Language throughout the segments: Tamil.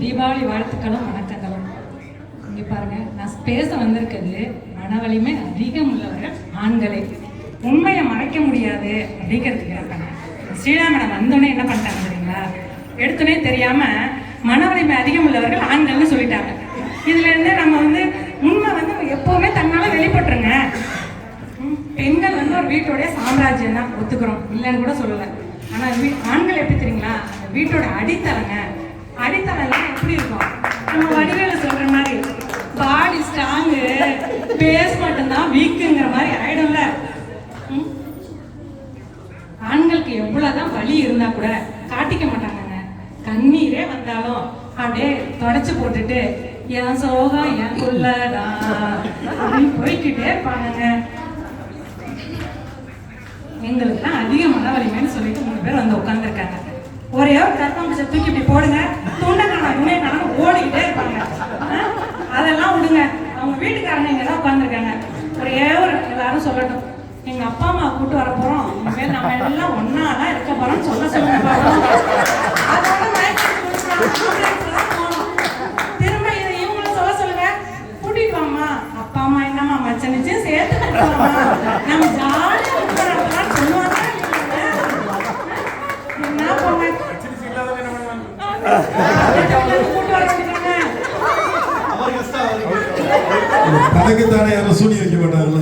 தீபாவளி வாழ்த்துக்களும் வணக்கங்களும். இங்கே பாருங்க நான் பேச வந்திருக்கிறது மன வலிமை அதிகம் உள்ளவர்கள் ஆண்களே. உண்மையை மறைக்க முடியாது அப்படிங்கிறதுக்காக பண்ணேன் ஸ்ரீராமன் வந்தோடனே என்ன பண்ணிட்டாங்க தெரியுங்களா? எடுத்தோடனே தெரியாம மன வலிமை அதிகம் உள்ளவர்கள் ஆண்கள்னு சொல்லிட்டாங்க. இதுல இருந்து நம்ம வந்து உண்மை வந்து எப்பவுமே தன்னால வெளிப்பட்டுருங்க. பெண்கள் வந்து ஒரு வீட்டோடைய சாம்ராஜ்யம் தான் ஒத்துக்கிறோம். இல்லைன்னு கூட சொல்லலை. ஆனால் வீ ஆண்கள் எப்படி தெரியுங்களா? அந்த வீட்டோட அடித்தளங்க அடித்தளம்லாம் எப்படி இருக்கும்? நம்ம வடிவேல சொல்ற மாதிரி பாடி ஸ்ட்ராங்கு பேஸ் மட்டும்தான் வீக்குங்கிற மாதிரி ஆயிடும்ல. ஆண்களுக்கு எவ்வளவுதான் வலி இருந்தா கூட காட்டிக்க மாட்டாங்கங்க. கண்ணீரே வந்தாலும் அப்படியே தொடச்சு போட்டுட்டு என் சோகம் என் குள்ளதான் அப்படின்னு போய்கிட்டே இருப்பாங்கங்க. எங்களுக்குலாம் அதிக மன வலிமைன்னு சொல்லிட்டு மூணு பேர் வந்து உட்காந்துருக்காங்க ஒரே ஒரு கற்பம்பூச்சை தூக்கி இப்படி போடுங்க. துண்டக்கான துணை நடந்து ஓடிக்கிட்டே இருப்பாங்க. அதெல்லாம் விடுங்க. அவங்க வீட்டுக்காரங்க இங்கே தான் உட்காந்துருக்காங்க ஒரே ஒரு எல்லாரும் சொல்லட்டும். எங்க அப்பா அம்மா கூட்டு வர போறோம். இனிமேல் நம்ம எல்லாம் ஒன்னா தான் இருக்க போறோம்னு சொல்ல சொல்லுங்க. அதோட மயக்கம் கொடுக்குறாங்க. ambulance தான் போகணும். திரும்ப இதை இவங்களும் சொல்ல சொல்லுங்க கூட்டிட்டு வாமா அப்பா அம்மா என்னம்மா மச்சனிச்சு சேர்த்து கூப்பிடுவாமா நம்ம ஜாலியா உட்காரலாம் சொல்லுவாங்க என்ன போங்க கூட்டு வர வேண்டியதானே தனக்கு தானே யாரும் சூனி வைக்க மாட்டாங்கல்ல?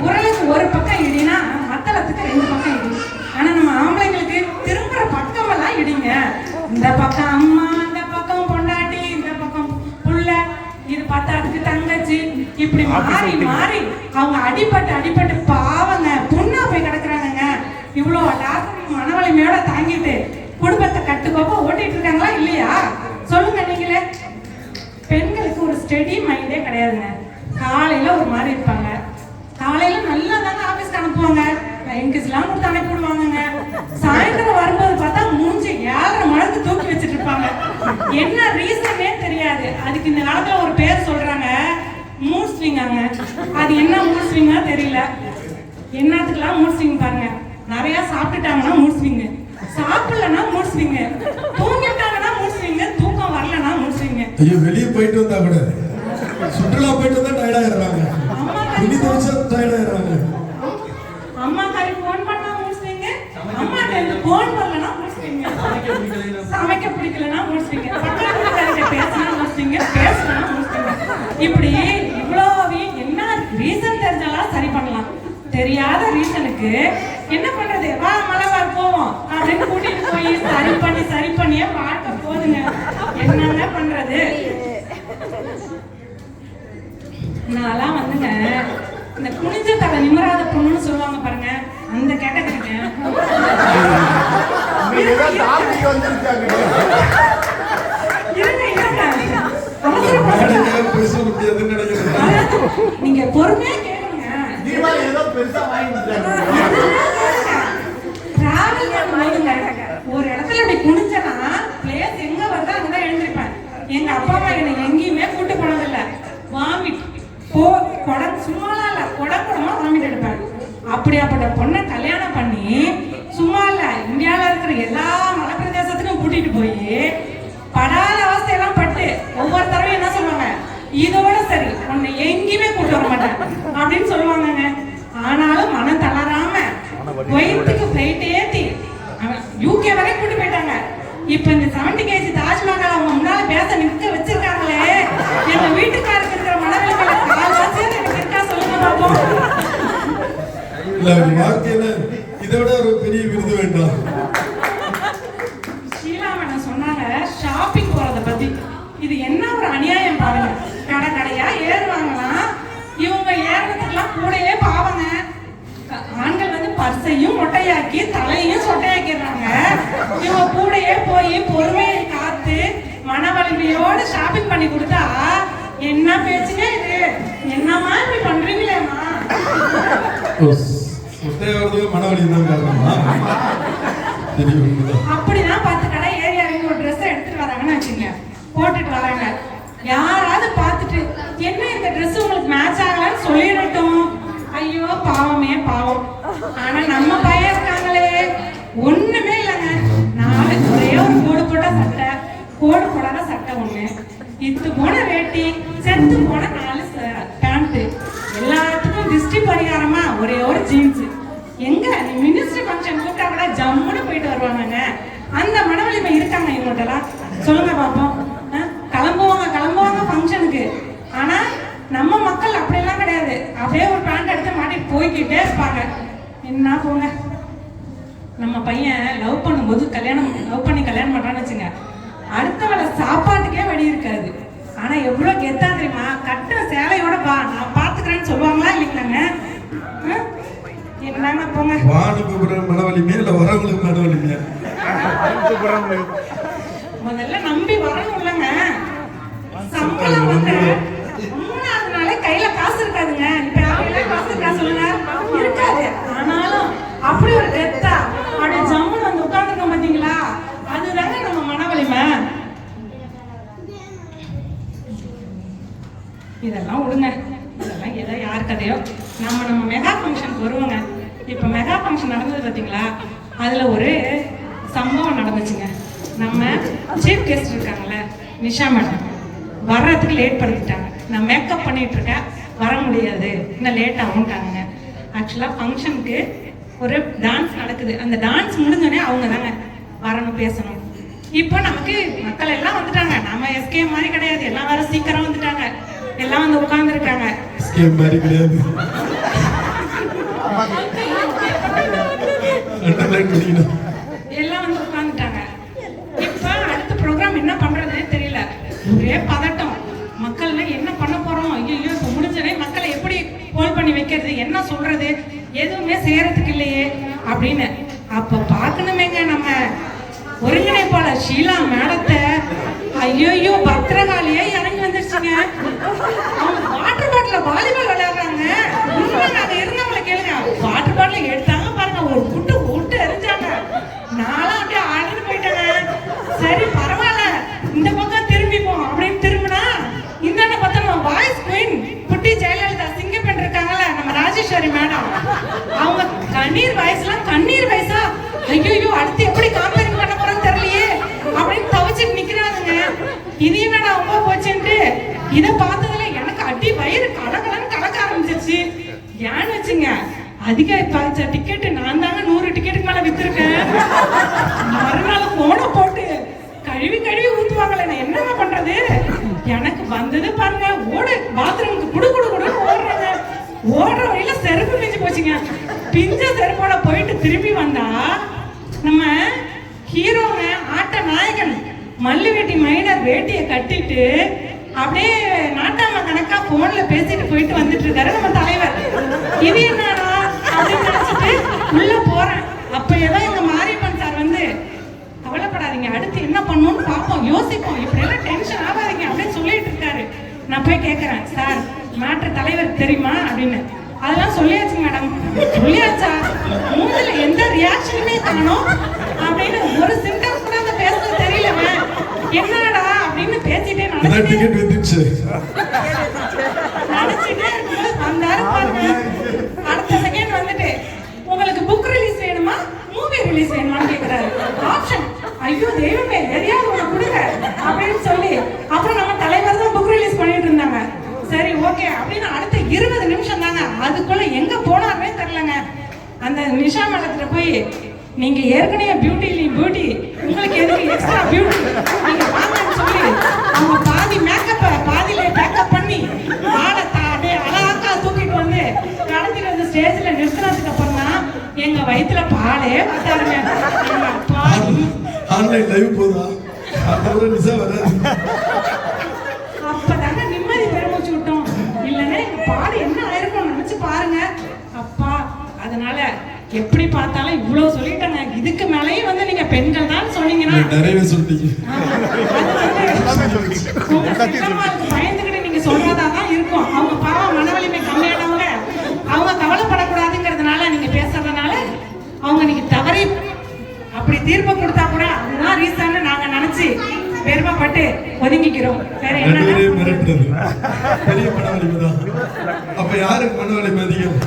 உரலுக்கு ஒரு பக்கம் இடினா மத்தளத்துக்கு ரெண்டு பக்கம் இடி. ஆனா நம்ம ஆம்பளைங்களுக்கு திரும்புற பக்கம் எல்லாம் இடிங்க. இந்த பக்கம் அம்மா இந்த பக்கம் பொண்டாட்டி இந்த பக்கம் புள்ள இது பத்தாத்துக்கு தங்கச்சி. இப்படி மாறி மாறி அவங்க அடிபட்டு அடிபட்டு பாவங்க புண்ணா போய் கிடக்குறாங்கங்க இவ்வளோ டாக்டர் மனவலிமையோட தாங்கிட்டு குடும்பத்தை கட்டுக்கோப்பா ஓட்டிட்டு இருக்காங்களா இல்லையா? சொல்லுங்க நீங்களே. பெண்களுக்கு ஒரு ஸ்டெடி மைண்டே கிடையாதுங்க. காலையில ஒரு மாதிரி இருப்பாங்க. காலையில நல்லா தாங்க ஆபீஸ்க்கு அனுப்புவாங்க. எல்லாம் கொடுத்து அனுப்பி விடுவாங்க சாயந்தரம் வரும்போது பார்த்தா மூஞ்சி ஏழரை மடங்கு தூக்கி வச்சுட்டு இருப்பாங்க. என்ன ரீசனே தெரியாது. அதுக்கு இந்த காலத்துல ஒரு பேர் சொல்றாங்க. மூட் ஸ்விங்காங்க அது என்ன மூட் ஸ்விங்கா தெரியல. என்னத்துக்கெல்லாம் மூட் ஸ்விங் பாருங்க. நிறைய சாப்பிட்டுட்டாங்க மூட் ஸ்விங் சாப்பிடலன்னா மூட் ஸ்விங் தூங்கிட்டாங்கன்னா மூட் ஸ்விங் தூக்கம் வரலன்னா மூட் ஸ்விங் ஐயோ வெளியே போயிட்டு வந்தா கூட சுற்றுலா போயிட்டு வந்தா டயர்ட் ஆயிடுறாங்க துணி துவைச்சா டயர்ட் ஆயிடுறாங்க அம்மா காரி ஃபோன் பண்ணா முடிச்சிங்க அம்மா கிட்ட ஃபோன் பண்ணலனா முடிச்சிங்க சமைக்க பிடிக்கலனா முடிச்சிங்க பக்கத்து வீட்டுக்காரங்க பேசினா முடிச்சிங்க பேசினா முடிச்சிங்க இப்படி இவ்வளவு என்ன ரீசன் தெரிஞ்சாலும் சரி பண்ணலாம். தெரியாத ரீசனுக்கு என்ன பண்றது? வா மலைவார் போவோம். அப்படின்னு கூட்டிட்டு போய் சரி பண்ணி சரி பண்ணியே வாழ்க்கை போதுங்க. என்னங்க பண்றது? நான்லாம் வந்துங்க. இந்த குனிஞ்ச தலை நிமிராத பொண்ணுன்னு சொல்லுவாங்க பாருங்க. அந்த கேட்டகரிங்க நீங்க பொறுமையா கேளுங்க. ஒரு இடத்துல இப்படி குனிஞ்சனா பிளேஸ் எங்க வருதோ அங்கதான் எழுந்திருப்பேன். எங்க அப்பா அம்மா என்னை அப்படியாப்பட்ட பொண்ணை கல்யாணம் பண்ணி சும்மா இல்ல இந்தியால இருக்கிற எல்லா மலைப்பிரதேசத்துக்கும் கூட்டிட்டு போய் படாத அவஸ்தையெல்லாம் பட்டு ஒவ்வொரு தடவையும் என்ன சொல்லுவாங்க? இதோட சரி உன்னை எங்கேயுமே கூட்டு வர மாட்டேன் அப்படின்னு சொல்லுவாங்கங்க. ஆனாலும் மனம் தளராம குவைத்துக்கு போயிட்டு ஏத்தி யூகே வரை கூட்டு போயிட்டாங்க. இப்ப இந்த செவன்டி கேஜி தாஜ்மஹால் அவங்க முன்னால பேச நிக்க வச்சு எங்க வீட்டுக்காருக்கு இருக்கிற மனநிலைமையில காலாச்சும் எனக்கு இருக்கா சொல்லுங்க பாப்போம் இல்ல ஒரு வாழ்க்கையில இதை விட ஒரு பெரிய விருது வேண்டாம் சொன்னாங்க ஷாப்பிங் போறத பத்தி. இது என்ன ஒரு அநியாயம் பாருங்க. கடை கடையா ஏறுவாங்களாம் இவங்க ஏறுறதுக்கெல்லாம் கூடயே பாவங்க. ஆண்கள் வந்து பர்சையும் மொட்டையாக்கி தலையையும் சொட்டையாக்கிடுறாங்க. இவங்க கூடயே போய் பொறுமையை காத்து மன வலிமையோட ஷாப்பிங் பண்ணி கொடுத்தா என்ன பேச்சுங்க இது? என்னம்மா இப்படி பண்றீங்களேம்மா? ஓ, சுட்டைய வர்றதுக்கு மனவலி தான் காரணமா தெரியும். உண்மைதான். அப்படிதான் பத்து கடை ஏறி இறங்கி ஒரு ட்ரெஸ் எடுத்துட்டு வராங்கன்னு வச்சுங்க போட்டுட்டு வராங்க யாராவது பார்த்துட்டு என்ன இந்த Dress உங்களுக்கு மேட்ச் ஆகலன்னு சொல்லிடட்டும். ஐயோ பாவமே பாவம். ஆனா நம்ம பையன் இருக்காங்களே. ஒண்ணுமே இல்லைங்க நாலு ஒரே ஒரு கோடு போட்ட சட்டை கோடு போடாத சட்டை ஒண்ணு இத்து போன வேட்டி செத்து போன நாலு பேண்ட் எல்லாத்துக்கும் திருஷ்டி பரிகாரமா ஒரே ஒரு ஜீன்ஸ் எங்க நீ மினிஸ்ட்ரி ஃபங்க்ஷன் கூப்பிட்டா கூட ஜம்முன்னு போயிட்டு வருவாங்கங்க அந்த மனவலிமை இருக்காங்க இவங்கள்ட்டலாம் சொல்லுங்க பாப்போம் ஆ? கிளம்புவாங்க கிளம்புவாங்க ஃபங்க்ஷனுக்கு ஆனா நம்ம மக்கள் அப்படியெல்லாம் கிடையாது அப்படியே ஒரு பேண்ட் எடுத்து மாட்டிட்டு போய்க்கிட்டே இருப்பாங்க என்ன போங்க? நம்ம பையன் லவ் பண்ணும்போது கல்யாணம் லவ் பண்ணி கல்யாணம் பண்றான்னு வச்சுங்க. அடுத்த வேளை சாப்பாட்டுக்கே வழி இருக்காது. ஆனா எவ்வளவு கெத்தா தெரியுமா? கட்ட சேலையோட பா நான் பாத்துக்கிறேன்னு சொல்லுவாங்களா இல்லைங்களாங்க? என்னங்க போங்க? வானுக்கு மனவலிமையா இல்ல வரவங்களுக்கு மனவலிமையா முதல்ல நம்பி வரணும் இல்லைங்க சம்பளம் வந்து மூணாவது நாளே கையில காசு இருக்காதுங்க. இப்ப காசு இருக்கா சொல்லுங்க ஆனாலும் அப்படி ஒரு கெத்தா அப்படியே ஜம்முன்னு வந்து உட்காந்துருக்கோம் பாத்தீங்களா அதுதாங்க நம்ம மனவலிமை இதெல்லாம் விடுங்க இதெல்லாம் ஏதோ யார் கதையோ நம்ம நம்ம மெகா ஃபங்க்ஷனுக்கு வருவோங்க இப்போ மெகா ஃபங்க்ஷன் நடந்தது பார்த்தீங்களா அதில் ஒரு சம்பவம் நடந்துச்சுங்க. நம்ம சீஃப் கெஸ்ட் இருக்காங்கல்ல நிஷா மேடம் வர்றதுக்கு லேட் பண்ணிட்டாங்க நான் மேக்கப் பண்ணிட்டு இருக்கேன் வர முடியாது. இன்னும் லேட் ஆகும்ட்டாங்க ஆக்சுவலாக ஃபங்க்ஷனுக்கு ஒரு டான்ஸ் நடக்குது. அந்த டான்ஸ் முடிஞ்சோடனே அவங்க தாங்க வரணும் பேசணும். இப்போ நமக்கு மக்கள் எல்லாம் வந்துட்டாங்க. நம்ம எஸ்கே மாதிரி கிடையாது. எல்லாம் வேற சீக்கிரம் வந்துட்டாங்க. எல்லாம் வந்து உட்கார்ந்துருக்காங்க. ஸ்கேம் மாதிரி கிடையாது. அண்டர்லைன் பண்ணிக்கணும். வைக்கிறது என்ன சொல்றது? எதுவுமே செய்யறதுக்கு இல்லையே அப்படின்னு. அப்ப பாக்கணுமேங்க நம்ம ஒருங்கிணைப்பாளர் ஷீலா மேடத்தை. ஐயோ பத்திரகாலியே இறங்கி வந்துருச்சுங்க. அவங்க வாட்டர் பாட்டில வாலிபால் விளையாடுறாங்க. இருந்தவங்களை கேளுங்க. வாட்டர் பாட்டில எடுத்தாங்க கண்ணீர் வயசுலாம் கண்ணீர் வயசா ஐயோ அடுத்து எப்படி காம்பேரிங் பண்ண போறோம் தெரியலையே. அப்படின்னு தவிச்சிட்டு நிக்கிறானுங்க. இது என்னடா அம்மா போச்சுன்ட்டு? இதை பார்த்ததுல எனக்கு அடி வயிறு கலகலன்னு கலக்க ஆரம்பிச்சிருச்சு. ஏன்னு வச்சுங்க அதிக பச்ச டிக்கெட் நான் தாங்க நூறு டிக்கெட்டுக்கு மேல வித்திருக்கேன். மறுநாள் போன போட்டு கழுவி கழுவி ஊத்துவாங்களே நான் என்னங்க பண்றது? எனக்கு வந்தது பாருங்க ஓடு பாத்ரூமுக்கு குடு குடு குடுன்னு ஓடுறாங்க. ஓடுற வச்சுங்க. பிஞ்ச செருப்போட போயிட்டு திரும்பி வந்தா நம்ம ஹீரோங்க ஆட்ட நாயகன் மல்லு வெட்டி மைனர் வேட்டியை கட்டிட்டு அப்படியே நாட்டாம கணக்கா போன்ல பேசிட்டு போயிட்டு வந்துட்டு இருக்காரு நம்ம தலைவர். இது என்னடா அப்படின்னு நினைச்சிட்டு உள்ள போறேன். அப்ப ஏதோ எங்க மாரியப்பன் சார் வந்து கவலைப்படாதீங்க அடுத்து என்ன பண்ணணும்னு பார்ப்போம் யோசிப்போம். இப்படி எல்லாம் டென்ஷன் ஆகாதீங்க அப்படின்னு சொல்லிட்டு இருக்காரு நான் போய் கேட்கறேன் சார் மாற்ற தலைவர் தெரியுமா? அப்படின்னு. அதெல்லாம் சொல்லியாச்சு மேடம் சொல்லியாச்சா? மூஞ்சில எந்த ரியாக்ஷனுமே காணோம். அப்படின்னு ஒரு சிம்டம்ஸ் கூட அந்த பேசுறது தெரியலங்க என்னடா அப்படின்னு பேசிட்டே டிக்கெட் வந்துச்சு நினைச்சிட்டே வந்தாரு பாருங்க. அடுத்த செகண்ட் வந்துட்டு உங்களுக்கு புக் ரிலீஸ் வேணுமா? மூவி ரிலீஸ் வேணுமான்னு கேக்குறாரு. ஆப்ஷன் ஐயோ தெய்வமே எதையாவது ஒண்ணு கொடுங்க. அப்படின்னு சொல்லி அப்புறம் நம்ம தலைவர் தான் புக் ரிலீஸ் பண்ணிட்டு இருந்தாங்க. சரி ஓகே அப்படின்னு அடுத்த இருபது நிமிஷம் தாங்க அதுக்குள்ள எங்க போனாருமே தெரிலங்க அந்த நிஷா மடத்துல போய் நீங்க ஏற்கனவே பியூட்டி பியூட்டி உங்களுக்கு எதுக்கு எக்ஸ்ட்ரா பியூட்டி நீங்க வாங்கன்னு சொல்லி அவங்க பாதி மேக்கப் பாதியில மேக்கப் பண்ணி ஆளை அப்படியே அழகா தூக்கிட்டு வந்து கடத்திட்டு வந்து ஸ்டேஜ்ல நிறுத்தினதுக்கு அப்புறம் தான் எங்க வயித்துல பாலே பார்த்தாருங்க ஆன்லைன் லைவ் போதா? அடுத்த வராது அப்பதாங்க நிம்மதி பெருமூச்சு விட்டோம் இல்லைன்னா எங்க பாடு என்ன ஆயிருக்கும்னு நினைச்சு பாருங்க அப்பா அதனால எப்படி பார்த்தாலும் இவ்வளவு சொல்லிட்டேங்க இதுக்கு மேலேயும் வந்து நீங்க பெண்கள் தான் சொன்னீங்கன்னா நிறையவே சொல்லிட்டீங்க. பயந்துகிட்டு நீங்க சொல்றதாதான் இருக்கும். அவங்க பாவம் மன வலிமை கம்மியானவங்க அவங்க கவலைப்படக்கூடாதுங்கிறதுனால நீங்க பேசுறதுனால அவங்க நீங்க தவறி அப்படி தீர்ப்பு கொடுத்தா கூட அதுதான் ரீசன் நாங்க நினைச்சு பெருமைப்பட்டு ஒதுங்கிக்கிறோம். வேற என்ன மிரட்டுறது. பெரிய மன வலிமை தான் அப்ப யாருக்கு மன வலிமை அதிகம்?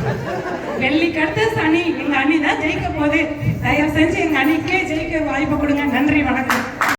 வெள்ளிக்கு அடுத்து சனி எங்க அணி தான் ஜெயிக்க போகுது. தயவு செஞ்சு எங்க அணிக்கே ஜெயிக்க வாய்ப்பு கொடுங்க. நன்றி வணக்கம்.